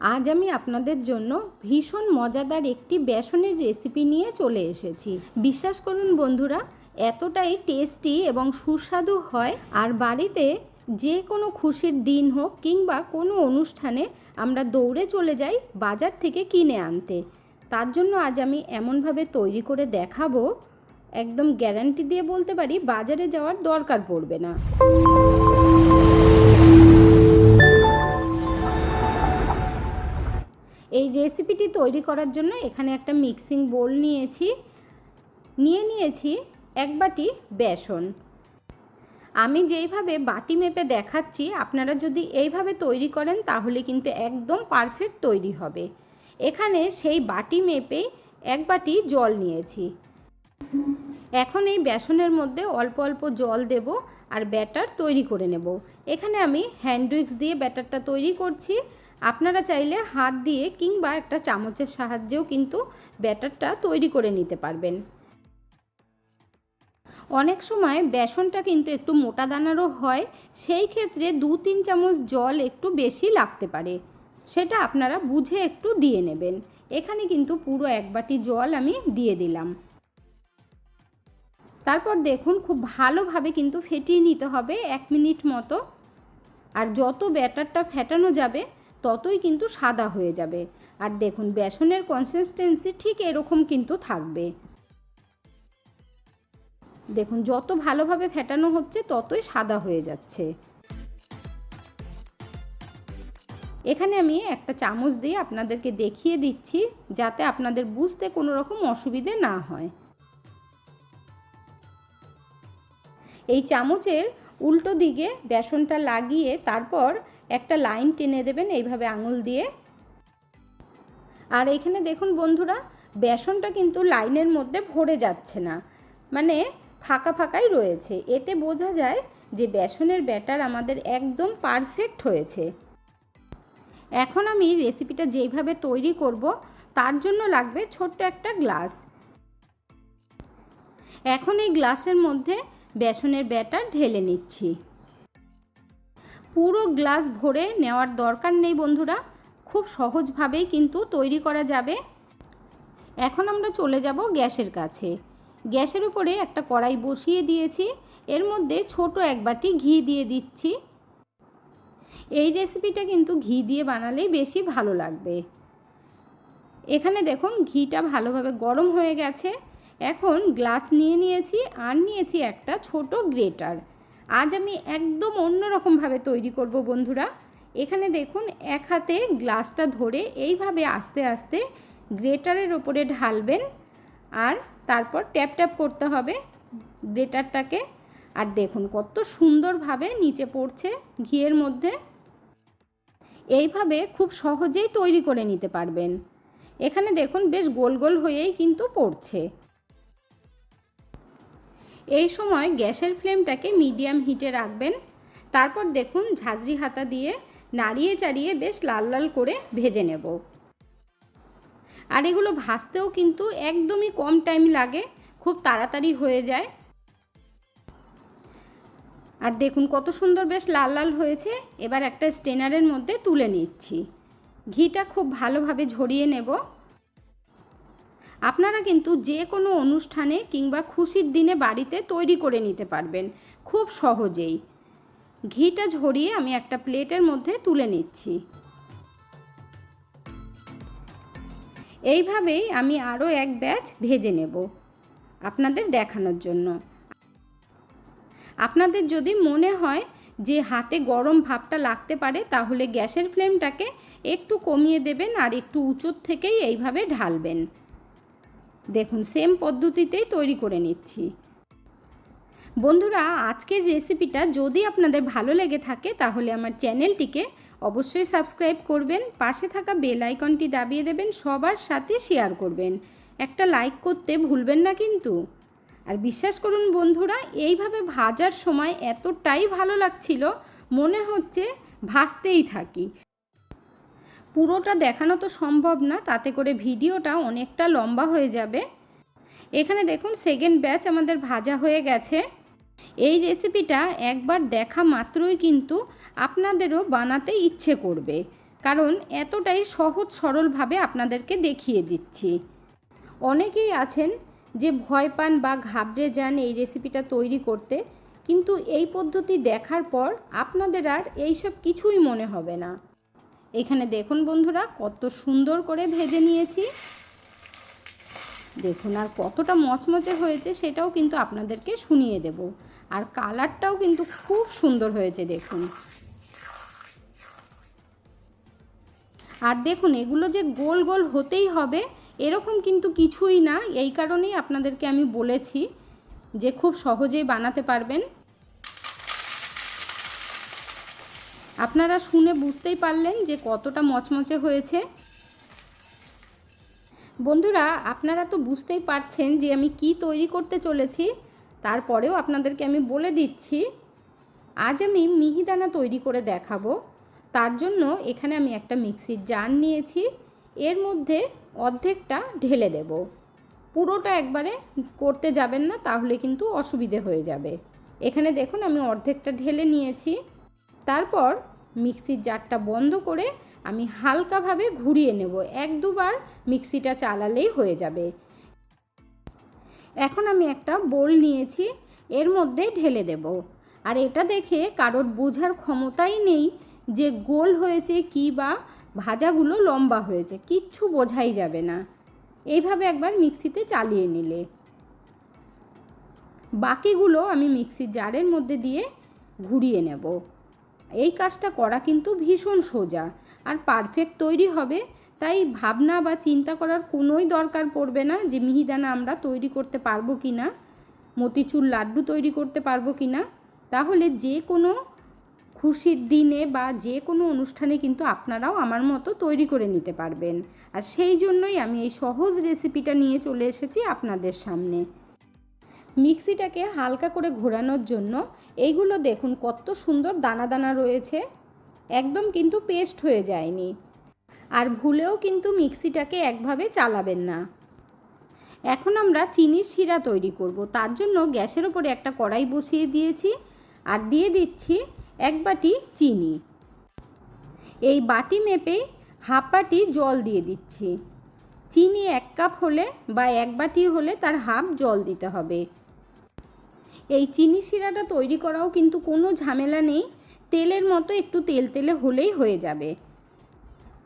আজ আমি আপনাদের জন্য ভীষণ মজাদার একটি বেসনের রেসিপি নিয়ে চলে এসেছি। বিশ্বাস করুন বন্ধুরা, এতটাই টেস্টি এবং সুস্বাদু হয়। আর বাড়িতে যে কোনো খুশির দিন হোক কিংবা কোনো অনুষ্ঠানে আমরা দৌড়ে চলে যাই বাজার থেকে কিনে আনতে। তার জন্য আজ আমি এমনভাবে তৈরি করে দেখাবো, একদম গ্যারান্টি দিয়ে বলতে পারি বাজারে যাওয়ার দরকার পড়বে না। এই রেসিপিটি তৈরি করার জন্য এখানে একটা মিক্সিং বোল নিয়েছি। নিয়ে নিয়েছি এক বাটি বেসন। আমি যেইভাবে বাটি মেপে দেখাচ্ছি, আপনারা যদি এইভাবে তৈরি করেন তাহলে কিন্তু একদম পারফেক্ট তৈরি হবে। এখানে সেই বাটি মেপে এক বাটি জল নিয়েছি। এখন এই বেসনের মধ্যে অল্প অল্প জল দেব আর ব্যাটার তৈরি করে নেব। এখানে আমি হ্যান্ড উইক্স দিয়ে ব্যাটারটা তৈরি করছি। আপনারা চাইলে হাত দিয়ে কিংবা একটা চামচের সাহায্যেও কিন্তু ব্যাটারটা তৈরি করে নিতে পারবেন। অনেক সময় বেসনটা কিন্তু একটু মোটা দানারও হয়, সেই ক্ষেত্রে দু তিন চামচ জল একটু বেশি লাগতে পারে। সেটা আপনারা বুঝে একটু দিয়ে নেবেন। এখানে কিন্তু পুরো এক বাটি জল আমি দিয়ে দিলাম। তারপর দেখুন খুব ভালোভাবে কিন্তু ফেটিয়ে নিতে হবে এক মিনিট মতো। আর যত ব্যাটারটা ফেটানো যাবে ততই কিন্তু সাদা হয়ে যাবে। আর দেখুন, বেসনের কনসিস্টেন্সি ঠিক এরকম কিন্তু থাকবে। দেখুন, যত ভালোভাবে ফেটানো হচ্ছে, ততই সাদা হয়ে যাচ্ছে। এখানে আমি একটা চামচ দিয়ে আপনাদেরকে দেখিয়ে দিচ্ছি, যাতে আপনাদের বুঝতে কোনো রকম অসুবিধে না হয়। এই চামচের উল্টো দিকে বেসনটা লাগিয়ে তারপর একটা লাইন টেনে দেবেন, এইভাবে আঙুল দিয়ে। আর এখানে দেখুন বন্ধুরা, বেসনটা কিন্তু লাইনের মধ্যে ভরে যাচ্ছে না মানে ফাঁকা ফাঁকাই রয়েছে। এতে বোঝা যায় যে বেসনের ব্যাটার আমাদের একদম পারফেক্ট হয়েছে। এখন আমি রেসিপিটা যেইভাবে তৈরি করব, তার জন্য লাগবে ছোট্ট একটা গ্লাস। এখন এই গ্লাসের মধ্যে বেসনের ব্যাটার ঢেলে নিচ্ছি। পুরো গ্লাস ভরে নেওয়ার দরকার নেই বন্ধুরা। খুব সহজভাবেই কিন্তু তৈরি করা যাবে। এখন আমরা চলে যাব গ্যাসের কাছে। গ্যাসের উপরে একটা কড়াই বসিয়ে দিয়েছি। এর মধ্যে ছোট এক বাটি ঘি দিয়ে দিচ্ছি। এই রেসিপিটা কিন্তু ঘি দিয়ে বানালেই বেশি ভালো লাগবে। এখানে দেখুন, ঘিটা ভালোভাবে গরম হয়ে গেছে। এখন গ্লাস নিয়ে নিয়েছি আর নিয়েছি একটা ছোট গ্রেটার। আজ আমি একদম অন্যরকমভাবে তৈরি করব বন্ধুরা। এখানে দেখুন, এক হাতে গ্লাসটা ধরে এইভাবে আস্তে আস্তে গ্রেটারের ওপরে ঢালবেন আর তারপর ট্যাপ ট্যাপ করতে হবে গ্রেটারটাকে। আর দেখুন, কত সুন্দরভাবে নিচে পড়ছে ঘিয়ের মধ্যে। এইভাবে খুব সহজেই তৈরি করে নিতে পারবেন। এখানে দেখুন, বেশ গোল গোল হয়েই কিন্তু পড়ছে। এই সময় গ্যাসের ফ্লেমটাকে মিডিয়াম হিটে রাখবেন। তারপর দেখুন ঝাঁঝরি হাতা দিয়ে নাড়িয়ে চাড়িয়ে বেশ লাল লাল করে ভেজে নেব। আর এগুলো ভাজতেও কিন্তু একদমই কম টাইম লাগে, খুব তাড়াতাড়ি হয়ে যায়। আর দেখুন কত সুন্দর বেশ লাল লাল হয়েছে, এবার একটা স্টেনারের মধ্যে তুলে নিচ্ছি। ঘিটা খুব ভালোভাবে ঝরিয়ে নেব। আপনারা কিন্তু যে কোনো অনুষ্ঠানে কিংবা খুশির দিনে বাড়িতে তৈরি করে নিতে পারবেন, খুব সহজেই। ঘিটা ঝরিয়ে আমি একটা প্লেটের মধ্যে তুলে নিচ্ছি। এইভাবেই আমি আরও এক ব্যাচ ভেজে নেব আপনাদের দেখানোর জন্য। আপনাদের যদি মনে হয় যে হাতে গরম ভাবটা লাগতে পারে, তাহলে গ্যাসের ফ্লেমটাকে একটু কমিয়ে দেবেন আর একটু উঁচুর থেকেই এইভাবে ঢালবেন। দেখুন সেম পদ্ধতিতেই তৈরি করে নিচ্ছি। বন্ধুরা, আজকের রেসিপিটা যদি আপনাদের ভালো লেগে থাকে, তাহলে আমার চ্যানেলটিকে অবশ্যই সাবস্ক্রাইব করবেন, পাশে থাকা বেল আইকনটি দাবিয়ে দেবেন, সবার সাথে শেয়ার করবেন। একটা লাইক করতে ভুলবেন না কিন্তু। আর বিশ্বাস করুন বন্ধুরা, এইভাবে ভাজার সময় এতটাই ভালো লাগছিল, মনে হচ্ছে ভাজতেই থাকি। পুরোটা দেখানো তো সম্ভব না, তাতে করে ভিডিওটা অনেকটা লম্বা হয়ে যাবে। এখানে দেখুন সেকেন্ড ব্যাচ আমাদের ভাজা হয়ে গেছে। এই রেসিপিটা একবার দেখা মাত্রই কিন্তু আপনাদেরও বানাতে ইচ্ছে করবে, কারণ এতটাই সহজ সরলভাবে আপনাদেরকে দেখিয়ে দিচ্ছি। অনেকেই আছেন যে ভয় পান বা ঘাবড়ে যান এই রেসিপিটা তৈরি করতে, কিন্তু এই পদ্ধতি দেখার পর আপনাদের আর এইসব কিছুই মনে হবে না। এখানে দেখুন বন্ধুরা, কত সুন্দর করে ভেজে নিয়েছি। দেখুন আর কতটা মচমচে হয়েছে সেটাও কিন্তু আপনাদেরকে শুনিয়ে দেব। আর কালারটাও কিন্তু খুব সুন্দর হয়েছে দেখুন। আর দেখুন, এগুলো যে গোল গোল হতেই হবে, এরকম কিন্তু কিছুই না। এই কারণেই আপনাদেরকে আমি বলেছি যে খুব সহজেই বানাতে পারবেন। আপনারা শুনে বুঝতেই পারলেন যে কতটা মচমচে হয়েছে। বন্ধুরা, আপনারা তো বুঝতেই পারছেন যে আমি কি তৈরি করতে চলেছি। তারপরেও আপনাদেরকে আমি বলে দিচ্ছি, আজ আমি মিহিদানা তৈরি করে দেখাবো। তার জন্য এখানে আমি একটা মিক্সির জার নিয়েছি, এর মধ্যে অর্ধেকটা ঢেলে দেব। পুরোটা একবারে করতে যাবেন না, তাহলে কিন্তু অসুবিধে হয়ে যাবে। এখানে দেখুন, আমি অর্ধেকটা ঢেলে নিয়েছি। তারপর মিক্সির জারটা বন্ধ করে আমি হালকাভাবে ঘুরিয়ে নেব। এক দুবার মিক্সিটা চালালেই হয়ে যাবে। এখন আমি একটা বোল নিয়েছি, এর মধ্যে ঢেলে দেব। আর এটা দেখে কারোর বোঝার ক্ষমতাই নেই যে গোল হয়েছে কি বা ভাজাগুলো লম্বা হয়েছে, কিচ্ছু বোঝাই যাবে না। এইভাবে একবার মিক্সিতে চালিয়ে নিলে। বাকিগুলো আমি মিক্সির জারের মধ্যে দিয়ে ঘুরিয়ে নেব। এই কাজটা করা কিন্তু ভীষণ সোজা। আর পারফেক্ট তৈরি হবে, তাই ভাবনা বা চিন্তা করার কোনোই দরকার পড়বে না যে মিহিদানা আমরা তৈরি করতে পারব কি না মতিচুর লাড্ডু তৈরি করতে পারব কি না তাহলে যে কোনো খুশির দিনে বা যে কোনো অনুষ্ঠানে কিন্তু আপনারাও আমার মতো তৈরি করে নিতে পারবেন। আর সেই জন্যই আমি এই সহজ রেসিপিটা নিয়ে চলে এসেছি আপনাদের সামনে। মিক্সিটাকে হালকা করে ঘোরানোর জন্য এইগুলো দেখুন কত সুন্দর দানা দানা রয়েছে। একদম কিন্তু পেস্ট হয়ে যায়নি। আর ভুলেও কিন্তু মিক্সিটাকে একভাবে চালাবেন না। এখন আমরা চিনির শিরা তৈরি করব। তার জন্য গ্যাসের ওপরে একটা কড়াই বসিয়ে দিয়েছি আর দিয়ে দিচ্ছি এক বাটি চিনি। এই বাটি মেপে হাফ বাটি জল দিয়ে দিচ্ছি। চিনি এক কাপ হলে বা এক বাটি হলে তার হাফ জল দিতে হবে। এই চিনি শিরাটা তৈরি করাও কিন্তু কোনো ঝামেলা নেই। তেলের মতো একটু তেল তেলে হলেই হয়ে যাবে।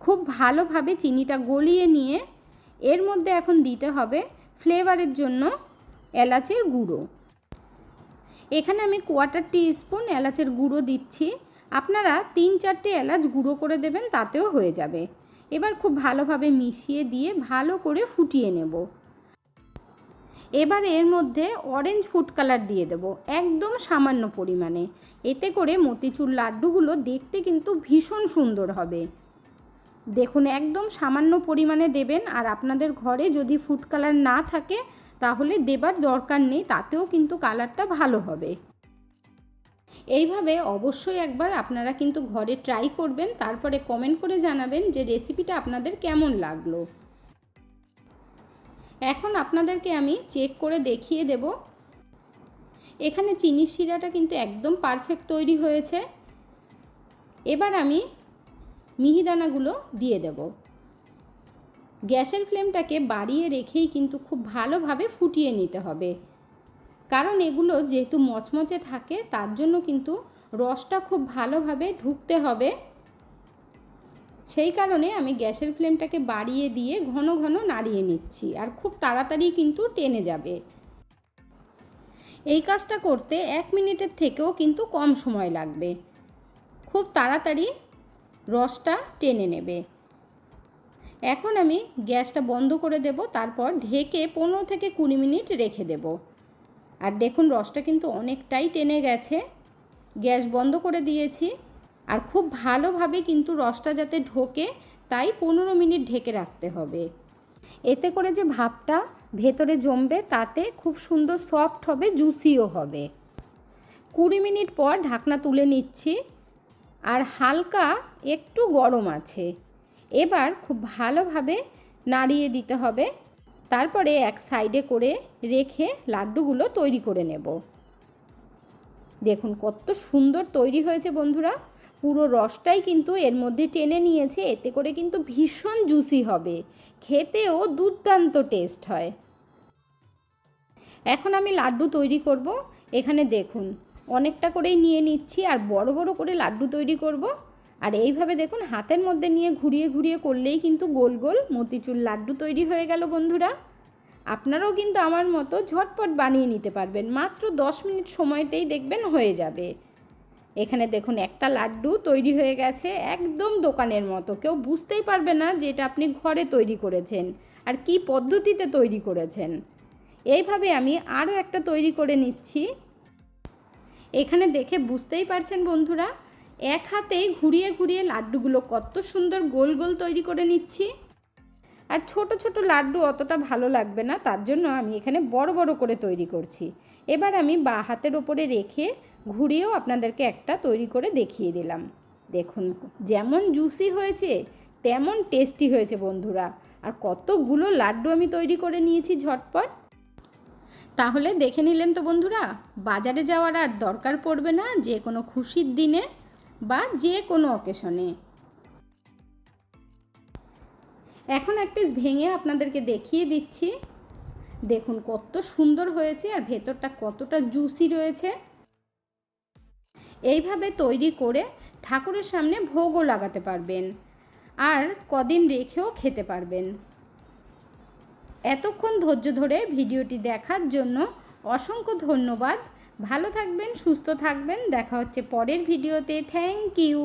খুব ভালোভাবে চিনিটা গলিয়ে নিয়ে এর মধ্যে এখন দিতে হবে ফ্লেভারের জন্য এলাচের গুঁড়ো। এখানে আমি কোয়াটার টি স্পুন এলাচের গুঁড়ো দিচ্ছি। আপনারা তিন চারটে এলাচ গুঁড়ো করে দেবেন, তাতেও হয়ে যাবে। এবার খুব ভালোভাবে মিশিয়ে দিয়ে ভালো করে ফুটিয়ে নেব। এবার এর মধ্যে অরেঞ্জ ফুড কালার দিয়ে দেব, একদম সামান্য পরিমাণে। এতে করে মতিচুর লাড্ডুগুলো দেখতে কিন্তু ভীষণ সুন্দর হবে। দেখুন, একদম সামান্য পরিমাণে দেবেন, আর আপনাদের ঘরে যদি ফুড কালার না থাকে, তাহলে দেবার দরকার নেই, তাতেও কিন্তু কালারটা ভালো হবে। এইভাবে অবশ্যই একবার আপনারা কিন্তু ঘরে ট্রাই করবেন, তারপরে কমেন্ট করে জানাবেন যে রেসিপিটা আপনাদের কেমন লাগল। এখন আপনাদেরকে আমি চেক করে দেখিয়ে দেব। এখানে চিনির শিরাটা কিন্তু একদম পারফেক্ট তৈরি হয়েছে। এবার আমি মিহিদানাগুলো দিয়ে দেব। গ্যাসের ফ্লেমটাকে বাড়িয়ে রেখেই কিন্তু খুব ভালোভাবে ফুটিয়ে নিতে হবে। কারণ এগুলো যেহেতু মচমচে থাকে, তার জন্য কিন্তু রসটা খুব ভালোভাবে ঢুকতে হবে। সেই কারণে আমি গ্যাসের ফ্লেমটাকে বাড়িয়ে দিয়ে ঘন ঘন নাড়িয়ে নিচ্ছি আর খুব তাড়াতাড়ি কিন্তু টেনে যাবে। এই কাজটা করতে এক মিনিটের থেকেও কিন্তু কম সময় লাগবে। খুব তাড়াতাড়ি রসটা টেনে নেবে। এখন আমি গ্যাসটা বন্ধ করে দেব, তারপর ঢেকে পনেরো থেকে কুড়ি মিনিট রেখে দেব। আর দেখুন রসটা কিন্তু অনেকটাই টেনে গেছে। গ্যাস বন্ধ করে দিয়েছি। আর খুব ভালোভাবে কিন্তু রসটা যাতে ঢোকে, তাই পনেরো মিনিট ঢেকে রাখতে হবে। এতে করে যে ভাবটা ভেতরে জমবে, তাতে খুব সুন্দর সফট হবে, জুসিও হবে। কুড়ি মিনিট পর ঢাকনা তুলে নিচ্ছি, আর হালকা একটু গরম আছে। এবার খুব ভালোভাবে নাড়িয়ে দিতে হবে। তারপরে এক সাইডে করে রেখে লাড্ডুগুলো তৈরি করে নেব। দেখুন, কত সুন্দর তৈরি হয়েছে বন্ধুরা। পুরো রসটাই কিন্তু এর মধ্যে টেনে নিয়েছে, এতে করে কিন্তু ভীষণ জুসি হবে। খেতেও দুর্দান্ত টেস্ট হয়। এখন আমি লাড্ডু তৈরি করব। এখানে দেখুন, অনেকটা করেই নিয়ে নিচ্ছি আর বড় বড় করে লাড্ডু তৈরি করব। আর এইভাবে দেখুন, হাতের মধ্যে নিয়ে ঘুরিয়ে ঘুরিয়ে করলেই কিন্তু গোল গোল মতিচুর লাড্ডু তৈরি হয়ে গেল বন্ধুরা। আপনারাও কিন্তু আমার মতো ঝটপট বানিয়ে নিতে পারবেন। মাত্র দশ মিনিট সময়তেই দেখবেন হয়ে যাবে। এখানে দেখুন, একটা লাড্ডু তৈরি হয়ে গেছে একদম দোকানের মতো। কেউ বুঝতেই পারবে না যে এটা আপনি ঘরে তৈরি করেছেন আর কি পদ্ধতিতে তৈরি করেছেন। এইভাবে আমি আরও একটা তৈরি করে নিচ্ছি। এখানে দেখে বুঝতেই পারছেন বন্ধুরা, এক হাতেই ঘুরিয়ে ঘুরিয়ে লাড্ডুগুলো কত সুন্দর গোল গোল তৈরি করে নিচ্ছি। আর ছোট ছোট লাড্ডু অতটা ভালো লাগবে না, তার জন্য আমি এখানে বড় বড় করে তৈরি করছি। এবার আমি বা হাতের ওপরে রেখে ঘুরিয়েও আপনাদেরকে একটা তৈরি করে দেখিয়ে দিলাম। দেখুন, যেমন জুসি হয়েছে, তেমন টেস্টি হয়েছে বন্ধুরা। আর কতগুলো লাড্ডু আমি তৈরি করে নিয়েছি ঝটপট। তাহলে দেখে নিলেন তো বন্ধুরা, বাজারে যাওয়ার আর দরকার পড়বে না, যে কোনো খুশির দিনে বা যে কোনো অকেশনে। এখন এক পিস ভেঙে আপনাদেরকে দেখিয়ে দিচ্ছি। দেখুন কত সুন্দর হয়েছে আর ভেতরটা কতটা জুসি রয়েছে। এইভাবে তৈরি করে ঠাকুরের সামনে ভোগও লাগাতে পারবেন আর কদিন রেখেও খেতে পারবেন। এতক্ষণ ধৈর্য ধরে ভিডিওটি দেখার জন্য অসংখ্য ধন্যবাদ। ভালো থাকবেন, সুস্থ থাকবেন। দেখা হচ্ছে পরের ভিডিওতে। Thank you